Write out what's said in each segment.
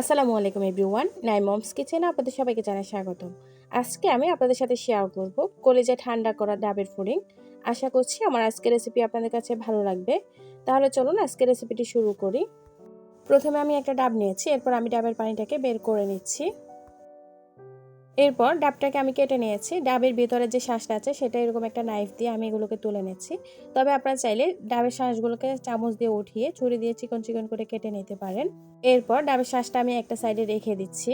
আসসালামু আলাইকুম এভরিওয়ান নাই মমস কিচেনে আপনাদের সবাইকে জানাই স্বাগতম। আজকে আমি আপনাদের সাথে শেয়ার করব কলেজে ঠান্ডা করা ডাবের ফুডিং আশা করছি আমার আজকের রেসিপি আপনাদের কাছে ভালো লাগবে। তাহলে চলুন আজকের রেসিপিটি শুরু করি। প্রথমে আমি একটা ডাব নিয়েছি, এরপর আমি ডাবের পানিটাকে বের করে নিচ্ছি। এরপর ডাবটাকে আমি কেটে নিয়েছি। ডাবের ভিতরে যে শ্বাসটা আছে, সেটা এরকম একটা নাইফ দিয়ে আমি এগুলোকে তুলে নিচ্ছি। তবে আপনারা চাইলে ডাবের শ্বাসগুলোকে চামচ দিয়ে উঠিয়ে ছুরি দিয়ে চিকন চিকন করে কেটে নিতে পারেন। এরপর ডাবের শ্বাসটা আমি একটা সাইডে রেখে দিচ্ছি।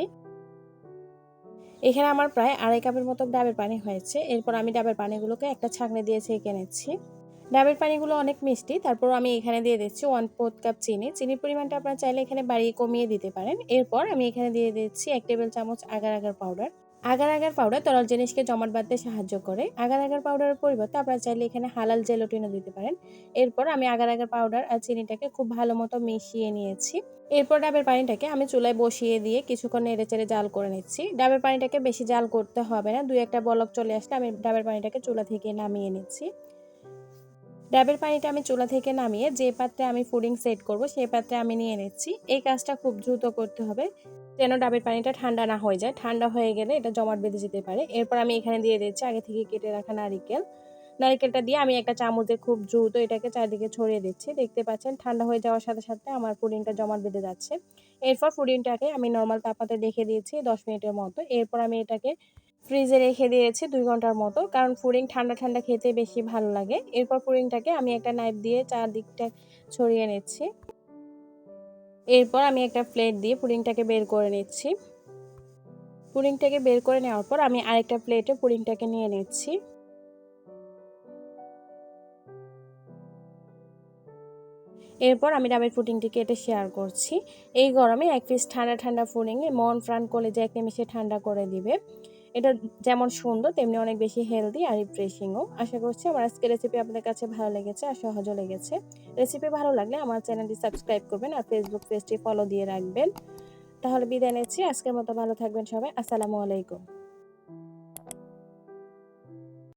এখানে আমার প্রায় আড়াই কাপের মতো ডাবের পানি হয়েছে। এরপর আমি ডাবের পানিগুলোকে একটা ছাঁকনি দিয়ে ছেঁকে নিচ্ছি। ডাবের পানিগুলো অনেক মিষ্টি। তারপর আমি এখানে দিয়ে দিচ্ছি ওয়ান ফোর্থ কাপ চিনি। চিনির পরিমাণটা আপনারা চাইলে এখানে বাড়িয়ে কমিয়ে দিতে পারেন। এরপর আমি এখানে দিয়ে দিচ্ছি এক টেবিল চামচ agar agar powder agar agar powder তরল জিনিসকে জমাট বাঁধতে সাহায্য করে। আগার আগার পাউডারের পরিবর্তে আপনারা চাইলে এখানে হালাল জেলোটিনও দিতে পারেন। এরপর আমি আগার আগার পাউডার আর চিনিটাকে খুব ভালো মতো মিশিয়ে নিয়েছি। এরপর ডাবের পানিটাকে আমি চুলায় বসিয়ে দিয়ে কিছুক্ষণ নেড়ে চেড়ে জাল করে নিচ্ছি। ডাবের পানিটাকে বেশি জাল করতে হবে না, দুই একটা বলক চলে আসলে আমি ডাবের পানিটাকে চুলা থেকে নামিয়ে নিচ্ছি। ডাবের পানিটা আমি চুলা থেকে নামিয়ে যে পাত্রে আমি ফুডিং সেট করব সেই পাত্রে আমি নিয়ে নিচ্ছি। এই কাজটা খুব দ্রুত করতে হবে যেন ডাবের পানিটা ঠান্ডা না হয়ে যায়। ঠান্ডা হয়ে গেলে এটা জমাট বেঁধে যেতে পারে। এরপর আমি এখানে দিয়ে দিচ্ছি আগে থেকে কেটে রাখা নারিকেল। নারিকেলটা দিয়ে আমি একটা চামচে খুব দ্রুত এটাকে চারদিকে ছড়িয়ে দিচ্ছি। দেখতে পাচ্ছেন, ঠান্ডা হয়ে যাওয়ার সাথে সাথে আমার পুডিংটা জমাট বেঁধে যাচ্ছে। এরপর পুডিংটাকে আমি নর্মাল তাপাতে রেখে দিয়েছি দশ মিনিটের মতো। এরপর আমি এটাকে ফ্রিজে রেখে দিয়েছি দুই ঘণ্টার মতো, কারণ পুডিং ঠান্ডা ঠান্ডা খেতে বেশি ভালো লাগে। এরপর পুডিংটাকে আমি একটা নাইফ দিয়ে চারদিকটা ছড়িয়ে নিচ্ছি। এরপর আমি একটা প্লেট দিয়ে পুডিংটাকে বের করে নিচ্ছি। পুডিংটাকে বের করে নেওয়ার পর আমি আরেকটা প্লেটে পুডিংটাকে নিয়ে নিচ্ছি। এরপর আমি ডাবের পুডিংটি কেটে শেয়ার করছি। এই গরমে এক পিস ঠান্ডা ঠান্ডা পুডিংয়ে মন প্রাণ কলেজে এক নিমিশে ঠান্ডা করে দিবে। এটা যেমন সুন্দর, তেমনি অনেক বেশি হেলদি আর রিফ্রেশিংও আশা করছি আমার আজকে রেসিপি আপনাদের কাছে ভালো লেগেছে আর সহজও লেগেছে। রেসিপি ভালো লাগলে আমার চ্যানেলটি সাবস্ক্রাইব করবেন আর ফেসবুক পেজটি ফলো দিয়ে রাখবেন। তাহলে বিদায় নিচ্ছি। আজকের মতো ভালো থাকবেন সবাই। আসসালামু আলাইকুম।